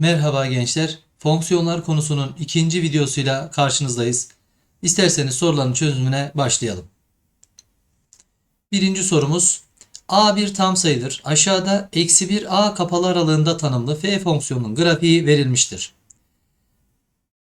Merhaba gençler. Fonksiyonlar konusunun ikinci videosuyla karşınızdayız. İsterseniz soruların çözümüne başlayalım. Birinci sorumuz a bir tam sayıdır. Aşağıda eksi 1 a kapalı aralığında tanımlı f fonksiyonunun grafiği verilmiştir.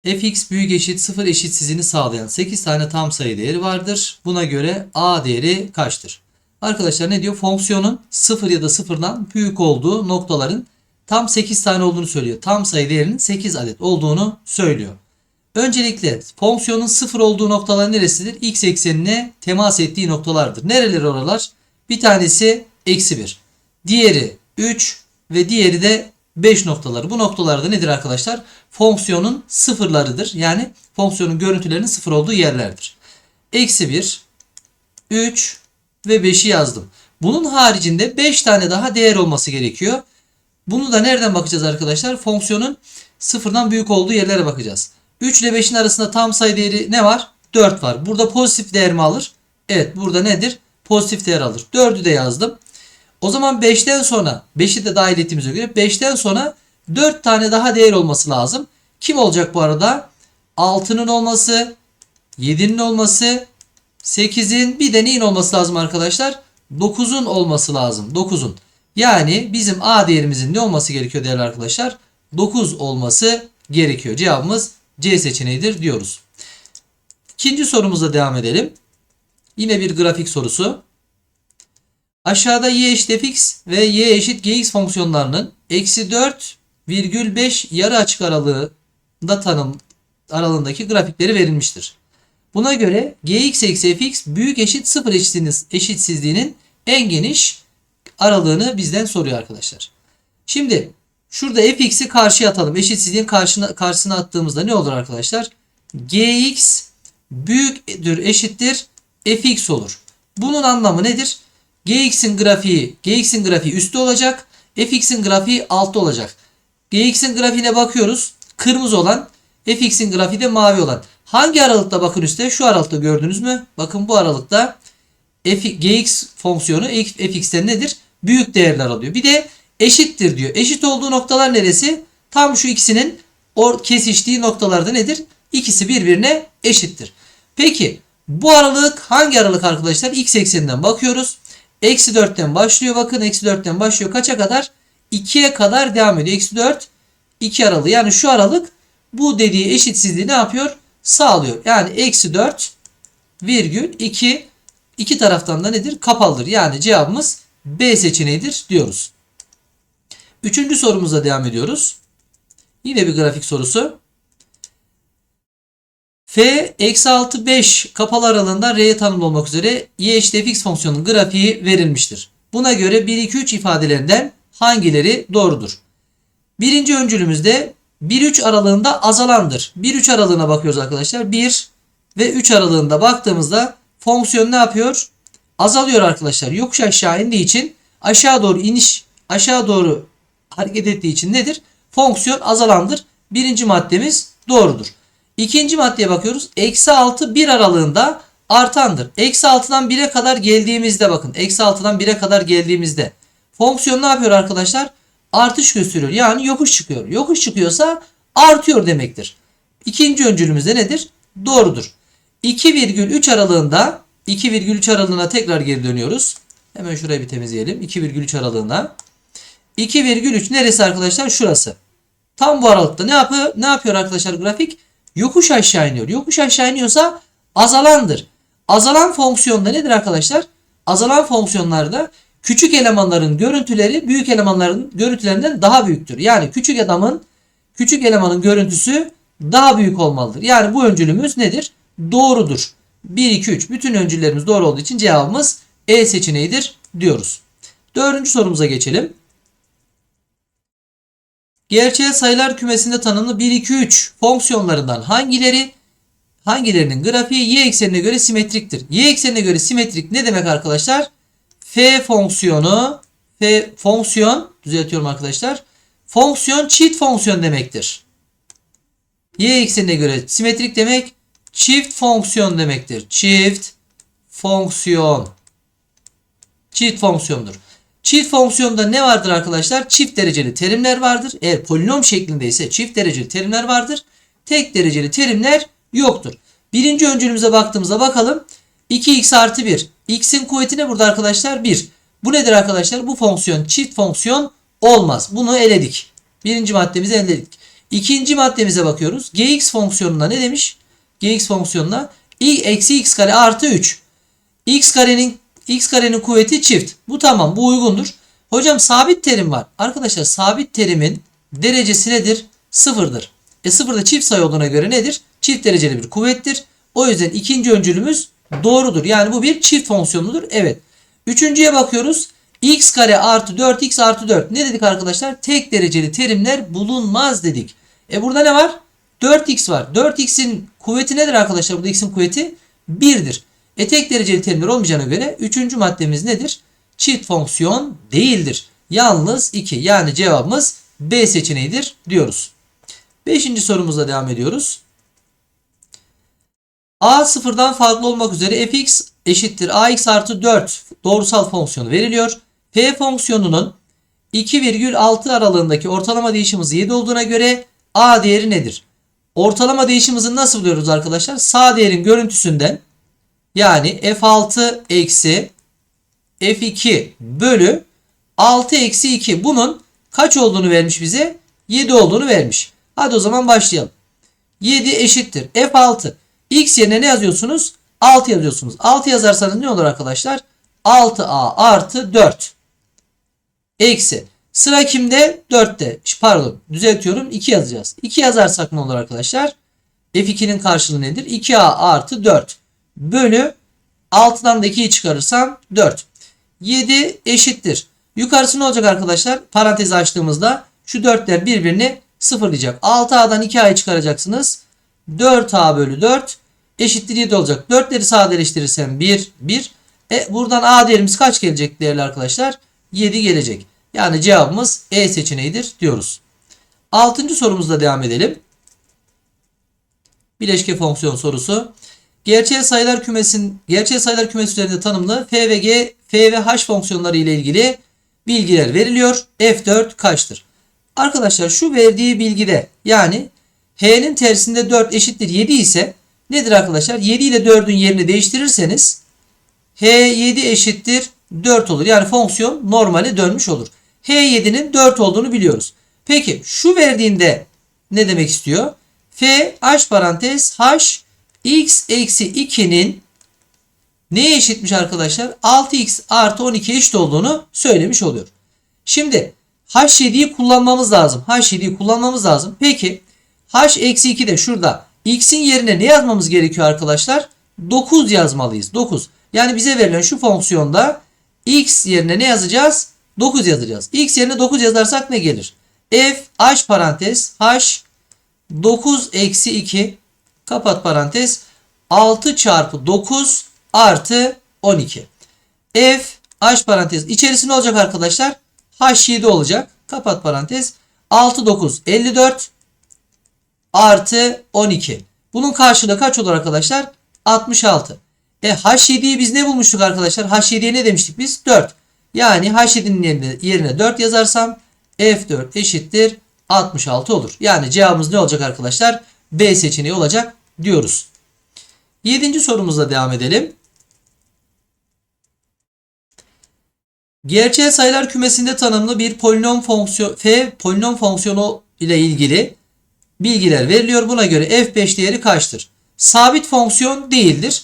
fx büyük eşit 0 eşitsizliğini sağlayan 8 tane tam sayı değeri vardır. Buna göre a değeri kaçtır? Arkadaşlar ne diyor? Fonksiyonun 0 ya da 0'dan büyük olduğu noktaların tam 8 tane olduğunu söylüyor. Tam sayı değerinin 8 adet olduğunu söylüyor. Öncelikle fonksiyonun 0 olduğu noktalar neresidir? X eksenine temas ettiği noktalardır. Nereleri oralar? Bir tanesi eksi 1. Diğeri 3 ve diğeri de 5 noktaları. Bu noktalarda nedir arkadaşlar? Fonksiyonun sıfırlarıdır. Yani fonksiyonun görüntülerinin sıfır olduğu yerlerdir. Eksi 1, 3 ve 5'i yazdım. Bunun haricinde 5 tane daha değer olması gerekiyor. Bunu da nereden bakacağız arkadaşlar? Fonksiyonun sıfırdan büyük olduğu yerlere bakacağız. 3 ile 5'in arasında tam sayı değeri ne var? 4 var. Burada pozitif değer mi alır? Evet burada nedir? Pozitif değer alır. 4'ü de yazdım. O zaman 5'ten sonra 5'i de dahil ettiğimize göre 5'ten sonra 4 tane daha değer olması lazım. Kim olacak bu arada? 6'nın olması, 7'nin olması, 8'in bir de neyin olması lazım arkadaşlar? 9'un olması lazım. 9'un. Yani bizim A değerimizin ne olması gerekiyor değerli arkadaşlar? 9 olması gerekiyor. Cevabımız C seçeneğidir diyoruz. İkinci sorumuza devam edelim. Yine bir grafik sorusu. Aşağıda y eşit fx ve y eşit gx fonksiyonlarının eksi 4 virgül 5 yarı açık aralığında tanım aralığındaki grafikleri verilmiştir. Buna göre gx eksi fx büyük eşit 0 eşitsizliğinin en geniş aralığını bizden soruyor arkadaşlar. Şimdi şurada fx'i karşıya atalım. Eşitsizliğin karşına, karşısına attığımızda ne olur arkadaşlar? gx büyüktür eşittir fx olur. Bunun anlamı nedir? gx'in grafiği gx'in grafiği üstte olacak. fx'in grafiği altta olacak. gx'in grafiğine bakıyoruz. Kırmızı olan fx'in grafiği de mavi olan. Hangi aralıkta bakın üstte? Şu aralıkta gördünüz mü? Bakın bu aralıkta f, gx fonksiyonu fx'ten nedir? Büyük değerler alıyor. Bir de eşittir diyor. Eşit olduğu noktalar neresi? Tam şu ikisinin or kesiştiği noktalarda nedir? İkisi birbirine eşittir. Peki bu aralık hangi aralık arkadaşlar? X ekseninden bakıyoruz. Eksi 4'ten başlıyor. Bakın eksi 4'ten başlıyor. Kaça kadar? 2'ye kadar devam ediyor. Eksi 4 2 aralığı. Yani şu aralık bu dediği eşitsizliği ne yapıyor? Sağlıyor. Yani eksi 4 virgül 2 iki taraftan da nedir? Kapalıdır. Yani cevabımız B seçeneğidir diyoruz. Üçüncü sorumuza devam ediyoruz. Yine bir grafik sorusu. F eksi 6 5 kapalı aralığında R'ye tanımlı olmak üzere y eşit fx fonksiyonunun grafiği verilmiştir. Buna göre 1 2 3 ifadelerinden hangileri doğrudur? Birinci öncülümüzde 1-3 aralığında azalandır. 1-3 aralığına bakıyoruz arkadaşlar. 1 ve 3 aralığında baktığımızda fonksiyon ne yapıyor? Azalıyor arkadaşlar. Yokuş aşağı indiği için aşağı doğru iniş aşağı doğru hareket ettiği için nedir? Fonksiyon azalandır. Birinci maddemiz doğrudur. İkinci maddeye bakıyoruz. Eksi 6 1 aralığında artandır. Eksi 6'dan 1'e kadar geldiğimizde bakın. Eksi 6'dan 1'e kadar geldiğimizde fonksiyon ne yapıyor arkadaşlar? Artış gösteriyor. Yani yokuş çıkıyor. Yokuş çıkıyorsa artıyor demektir. İkinci öncülümüzde nedir? Doğrudur. 2,3 aralığında 2,3 aralığına tekrar geri dönüyoruz. Hemen şurayı bir temizleyelim. 2,3 aralığına. 2,3 neresi arkadaşlar? Şurası. Tam bu aralıkta ne yapıyor? Ne yapıyor arkadaşlar grafik? Yokuş aşağı iniyor. Yokuş aşağı iniyorsa azalandır. Azalan fonksiyonda nedir arkadaşlar? Azalan fonksiyonlarda küçük elemanların görüntüleri büyük elemanların görüntülerinden daha büyüktür. Yani küçük adamın küçük elemanın görüntüsü daha büyük olmalıdır. Yani bu öncülümüz nedir? Doğrudur. 1, 2, 3 bütün öncüllerimiz doğru olduğu için cevabımız E seçeneğidir diyoruz. Dördüncü sorumuza geçelim. Gerçel sayılar kümesinde tanımlı 1, 2, 3 fonksiyonlarından hangileri hangilerinin grafiği y eksenine göre simetriktir? Y eksenine göre simetrik ne demek arkadaşlar? F fonksiyonu F fonksiyon düzeltiyorum arkadaşlar. Fonksiyon çift fonksiyon demektir. Y eksenine göre simetrik demek çift fonksiyon demektir. Çift fonksiyon. Çift fonksiyondur. Çift fonksiyonda ne vardır arkadaşlar? Çift dereceli terimler vardır. Eğer polinom şeklinde ise çift dereceli terimler vardır. Tek dereceli terimler yoktur. Birinci öncülümüze baktığımızda bakalım. 2x artı 1. x'in kuvveti ne burada arkadaşlar? 1. Bu nedir arkadaşlar? Bu fonksiyon çift fonksiyon olmaz. Bunu eledik. Birinci maddemizi eledik. İkinci maddemize bakıyoruz. gx fonksiyonuna ne demiş? Gx fonksiyonuna i eksi x kare artı 3. x karenin x karenin kuvveti çift. Bu tamam. Bu uygundur. Hocam sabit terim var. Arkadaşlar sabit terimin derecesi nedir? Sıfırdır. E sıfırda çift sayı olduğuna göre nedir? Çift dereceli bir kuvvettir. O yüzden ikinci öncülümüz doğrudur. Yani bu bir çift fonksiyonudur. Evet. Üçüncüye bakıyoruz. x kare artı 4x artı 4. Ne dedik arkadaşlar? Tek dereceli terimler bulunmaz dedik. E burada ne var? 4x var. 4x'in kuvveti nedir arkadaşlar? Burada x'in kuvveti 1'dir. E tek dereceli terimler olmayacağına göre üçüncü maddemiz nedir? Çift fonksiyon değildir. Yalnız 2 yani cevabımız B seçeneğidir diyoruz. Beşinci sorumuzla devam ediyoruz. A sıfırdan farklı olmak üzere fx eşittir ax artı 4 doğrusal fonksiyonu veriliyor. P fonksiyonunun 2,6 aralığındaki ortalama değişim hızı 7 olduğuna göre A değeri nedir? Ortalama değişim hızını nasıl buluyoruz arkadaşlar? Sağ değerin görüntüsünden yani f6 eksi f2 bölü 6 eksi 2 bunun kaç olduğunu vermiş bize? 7 olduğunu vermiş. Hadi o zaman başlayalım. 7 eşittir. F6. X yerine ne yazıyorsunuz? 6 yazıyorsunuz. 6 yazarsanız ne olur arkadaşlar? 6A artı 4. Eksi. Sıra kimde? 4'te. Pardon düzeltiyorum. 2 yazacağız. 2 yazarsak ne olur arkadaşlar? F2'nin karşılığı nedir? 2A artı 4. Bölü 6'dan da 2'yi çıkarırsam 4. 7 eşittir. Yukarısı ne olacak arkadaşlar? Parantezi açtığımızda şu 4'ler birbirini sıfırlayacak. 6A'dan 2A'yı çıkaracaksınız. 4A bölü 4 eşittir 7 olacak. 4'leri sadeleştirirsem 1, 1. E buradan A değerimiz kaç gelecek değerli arkadaşlar? 7 gelecek. Yani cevabımız E seçeneğidir diyoruz. Altıncı sorumuzla devam edelim. Bileşke fonksiyon sorusu. Gerçel sayılar kümesin gerçel sayılar kümesi üzerinde tanımlı f ve g, f ve h fonksiyonları ile ilgili bilgiler veriliyor. F4 kaçtır? Arkadaşlar şu verdiği bilgide yani h'nin tersinde 4 eşittir 7 ise nedir arkadaşlar? 7 ile 4'ün yerini değiştirirseniz h 7 eşittir 4 olur. Yani fonksiyon normale dönmüş olur. H7'nin 4 olduğunu biliyoruz. Peki şu verdiğinde ne demek istiyor? f h parantez h x eksi 2'nin neye eşitmiş arkadaşlar? 6x artı 12 eşit olduğunu söylemiş oluyor. Şimdi h7'yi kullanmamız lazım. h7'yi kullanmamız lazım. Peki h eksi 2 de şurada. x'in yerine ne yazmamız gerekiyor arkadaşlar? 9 yazmalıyız. 9. Yani bize verilen şu fonksiyonda x yerine ne yazacağız? 9 yazacağız. x yerine 9 yazarsak ne gelir? f h parantez h 9 eksi 2 kapat parantez 6 çarpı 9 artı 12. F h parantez içerisi ne olacak arkadaşlar? H7 olacak. Kapat parantez. 6 9 54 artı 12. Bunun karşılığı kaç olur arkadaşlar? 66. E H7'yi biz ne bulmuştuk arkadaşlar? H7'ye ne demiştik biz? 4. Yani H7'nin yerine, yerine 4 yazarsam F4 eşittir 66 olur. Yani cevabımız ne olacak arkadaşlar? B seçeneği olacak diyoruz. Yedinci sorumuzla devam edelim. Gerçel sayılar kümesinde tanımlı bir polinom fonksiyon f polinom fonksiyonu ile ilgili bilgiler veriliyor. Buna göre f5 değeri kaçtır? Sabit fonksiyon değildir.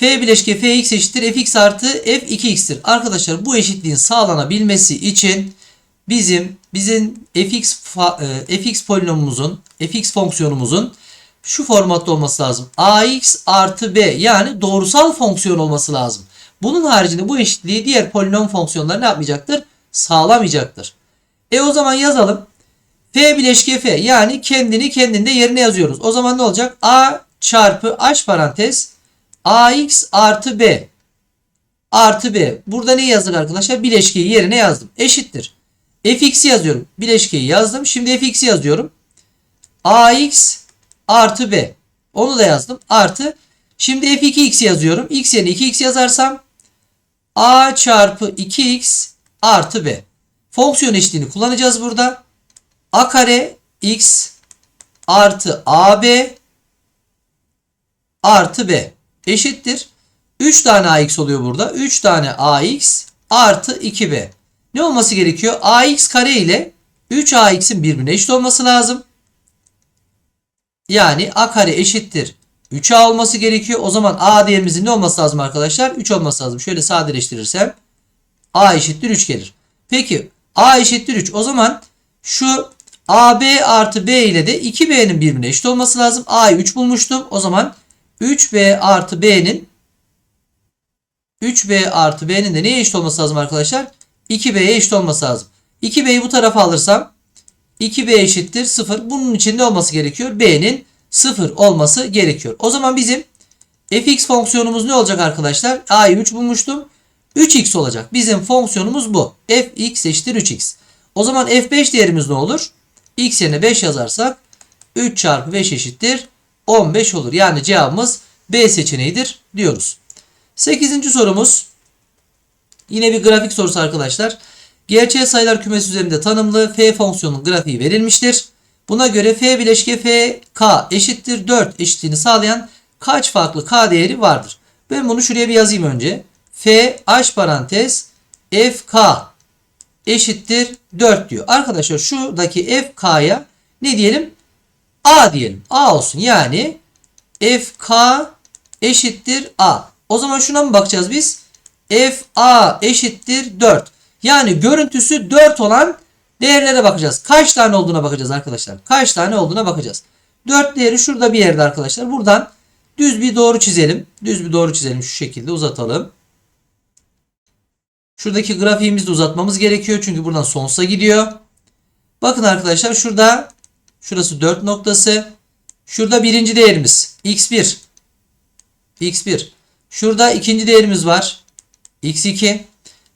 F bileşke fx eşittir fx artı f2x'tir. Arkadaşlar bu eşitliğin sağlanabilmesi için bizim bizim fx e, fx polinomumuzun fx fonksiyonumuzun şu formatta olması lazım. ax artı b yani doğrusal fonksiyon olması lazım. Bunun haricinde bu eşitliği diğer polinom fonksiyonları ne yapmayacaktır? Sağlamayacaktır. E o zaman yazalım. F bileşke F yani kendini kendinde yerine yazıyoruz. O zaman ne olacak? A çarpı H parantez AX artı B artı B. Burada ne yazdık arkadaşlar? Bileşkeyi yerine yazdım. Eşittir. Fx'i yazıyorum. Bileşkeyi yazdım. Şimdi Fx'i yazıyorum. AX artı B. Onu da yazdım. Artı. Şimdi F2x yazıyorum. X yerine 2x yazarsam A çarpı 2x artı b. Fonksiyon eşitliğini kullanacağız burada. a kare x artı ab artı b eşittir. 3 tane ax oluyor burada. 3 tane ax artı 2b. Ne olması gerekiyor? ax kare ile 3ax'in birbirine eşit olması lazım. Yani a kare eşittir 3a olması gerekiyor. O zaman a değerimizin ne olması lazım arkadaşlar? 3 olması lazım. Şöyle sadeleştirirsem a eşittir 3 gelir. Peki a eşittir 3. O zaman şu ab artı b ile de 2b'nin birbirine eşit olması lazım. a'yı 3 bulmuştum. O zaman 3b artı b'nin 3b artı b'nin de neye eşit olması lazım arkadaşlar? 2b'ye eşit olması lazım. 2b'yi bu tarafa alırsam 2b eşittir 0. Bunun için ne olması gerekiyor? b'nin 0 olması gerekiyor. O zaman bizim fx fonksiyonumuz ne olacak arkadaşlar? a'yı 3 bulmuştum. 3x olacak. Bizim fonksiyonumuz bu. fx eşittir 3x. O zaman f5 değerimiz ne olur? x yerine 5 yazarsak 3 çarpı 5 eşittir 15 olur. Yani cevabımız B seçeneğidir diyoruz. 8. sorumuz yine bir grafik sorusu arkadaşlar. Gerçel sayılar kümesi üzerinde tanımlı f fonksiyonun grafiği verilmiştir. Buna göre f bileşke f k eşittir 4 eşitliğini sağlayan kaç farklı k değeri vardır? Ben bunu şuraya bir yazayım önce. f h parantez f k eşittir 4 diyor. Arkadaşlar şuradaki f k'ya ne diyelim? A diyelim. a olsun. Yani f k eşittir a. O zaman şuna mı bakacağız biz? f a eşittir 4. Yani görüntüsü 4 olan değerlere bakacağız. Kaç tane olduğuna bakacağız arkadaşlar. Kaç tane olduğuna bakacağız. 4 değeri şurada bir yerde arkadaşlar. Buradan düz bir doğru çizelim. Düz bir doğru çizelim. Şu şekilde uzatalım. Şuradaki grafiğimizi de uzatmamız gerekiyor. Çünkü buradan sonsuza gidiyor. Bakın arkadaşlar şurada şurası 4 noktası. Şurada birinci değerimiz x1. x1. Şurada ikinci değerimiz var. x2.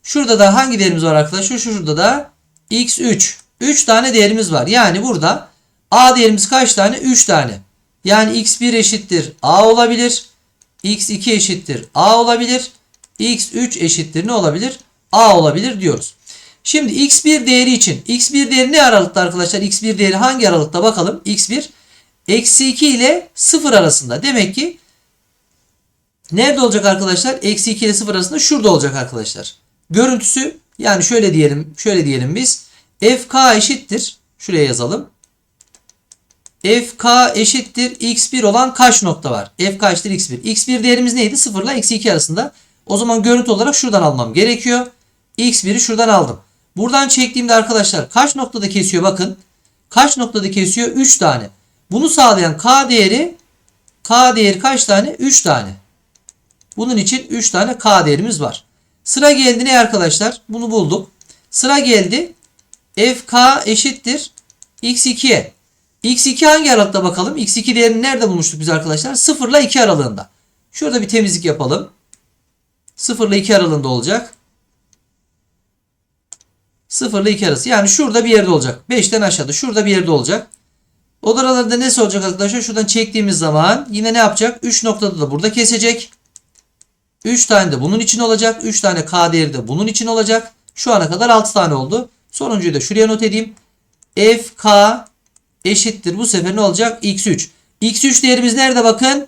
Şurada da hangi değerimiz var arkadaşlar? Şurada da x3. 3 tane değerimiz var. Yani burada a değerimiz kaç tane? 3 tane. Yani x1 eşittir a olabilir. x2 eşittir a olabilir. x3 eşittir ne olabilir? a olabilir diyoruz. Şimdi x1 değeri için x1 değeri ne aralıkta arkadaşlar? x1 değeri hangi aralıkta bakalım? x1 eksi 2 ile 0 arasında. Demek ki nerede olacak arkadaşlar? Eksi 2 ile 0 arasında şurada olacak arkadaşlar. Görüntüsü yani şöyle diyelim şöyle diyelim biz. fk eşittir. Şuraya yazalım. fk eşittir x1 olan kaç nokta var? fk eşittir x1. x1 değerimiz neydi? 0 ile eksi 2 arasında. O zaman görüntü olarak şuradan almam gerekiyor. x1'i şuradan aldım. Buradan çektiğimde arkadaşlar kaç noktada kesiyor bakın. Kaç noktada kesiyor? 3 tane. Bunu sağlayan k değeri k değeri kaç tane? 3 tane. Bunun için 3 tane k değerimiz var. Sıra geldi ne arkadaşlar? Bunu bulduk. Sıra geldi. fk eşittir x2'ye. x2 hangi aralıkta bakalım? x2 değerini nerede bulmuştuk biz arkadaşlar? 0 ile 2 aralığında. Şurada bir temizlik yapalım. 0 ile 2 aralığında olacak. 0 ile 2 arası. Yani şurada bir yerde olacak. 5'ten aşağıda. Şurada bir yerde olacak. Odalarda ne olacak arkadaşlar? Şuradan çektiğimiz zaman yine ne yapacak? 3 noktada da burada kesecek. 3 tane de bunun için olacak. 3 tane K değeri de bunun için olacak. Şu ana kadar 6 tane oldu. Sonuncuyu da şuraya not edeyim. FK eşittir. Bu sefer ne olacak? X3. X3 değerimiz nerede bakın?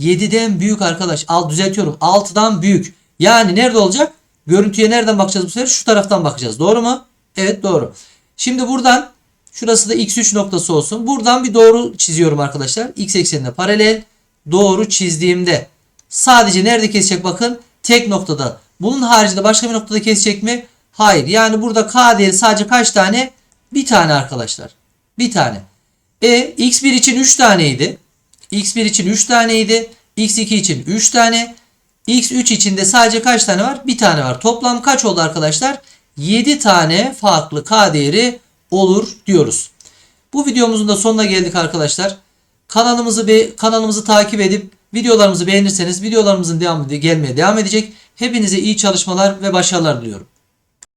7'den büyük arkadaş. Al düzeltiyorum. 6'dan büyük. Yani nerede olacak? Görüntüye nereden bakacağız bu sefer? Şu taraftan bakacağız. Doğru mu? Evet doğru. Şimdi buradan şurası da x3 noktası olsun. Buradan bir doğru çiziyorum arkadaşlar. X eksenine paralel. Doğru çizdiğimde sadece nerede kesecek bakın? Tek noktada. Bunun haricinde başka bir noktada kesecek mi? Hayır. Yani burada k değeri sadece kaç tane? Bir tane arkadaşlar. Bir tane. E x1 için 3 taneydi. x1 için 3 taneydi. x2 için 3 tane. X3 için de sadece kaç tane var? Bir tane var. Toplam kaç oldu arkadaşlar? 7 tane farklı k değeri olur diyoruz. Bu videomuzun da sonuna geldik arkadaşlar. Kanalımızı be kanalımızı takip edip videolarımızı beğenirseniz videolarımızın devamı gelmeye devam edecek. Hepinize iyi çalışmalar ve başarılar diliyorum.